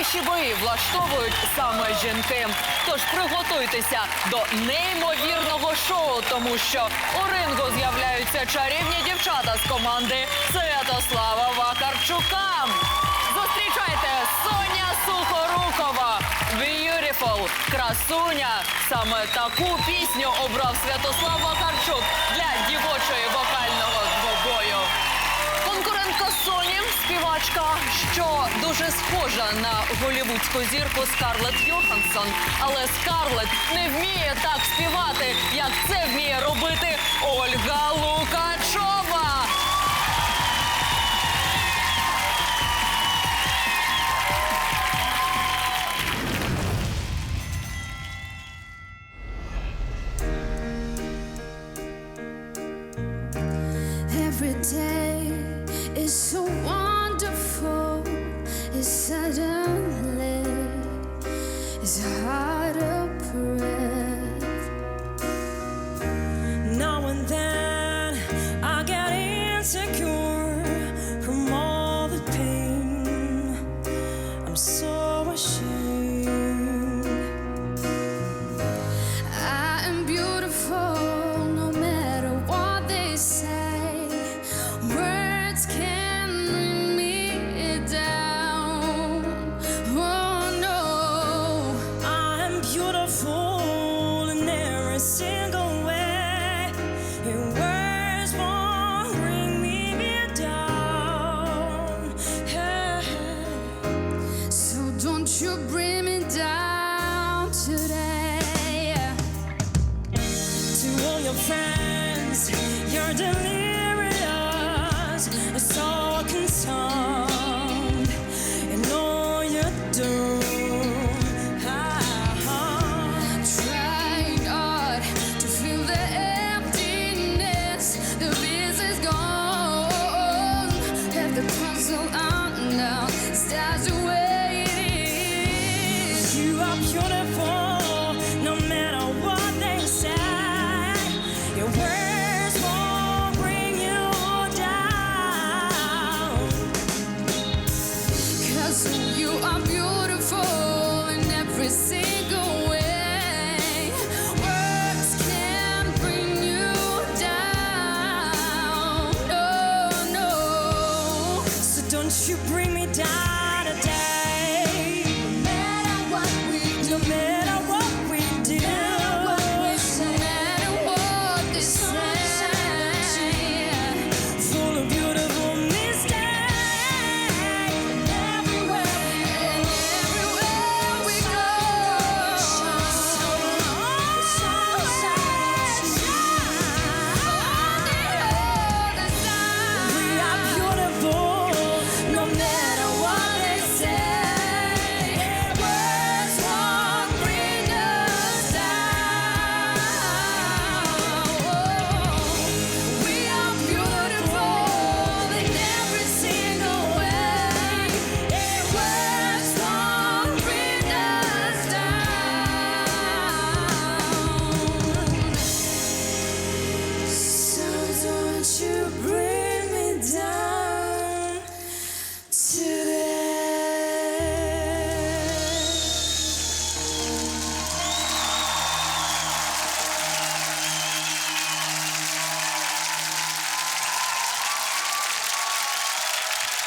найжорстокіші бої влаштовують саме жінки. Тож приготуйтеся до неймовірного шоу, тому що у рингу з'являються чарівні дівчата з команди Святослава Вакарчука. Зустрічайте Соня Сухорукова. Beautiful, красуня. Саме таку пісню обрав Святослав Вакарчук для дівочої вокального що дуже схожа на голівудську зірку Скарлетт Йоханссон. Але Скарлетт не вміє так співати, як це вміє робити Ольга Лукачова. Every day is so wonderful. Suddenly it's hard to breathe. Your friends, you're delirious, so concerned, and all you do. Trying You bring me down.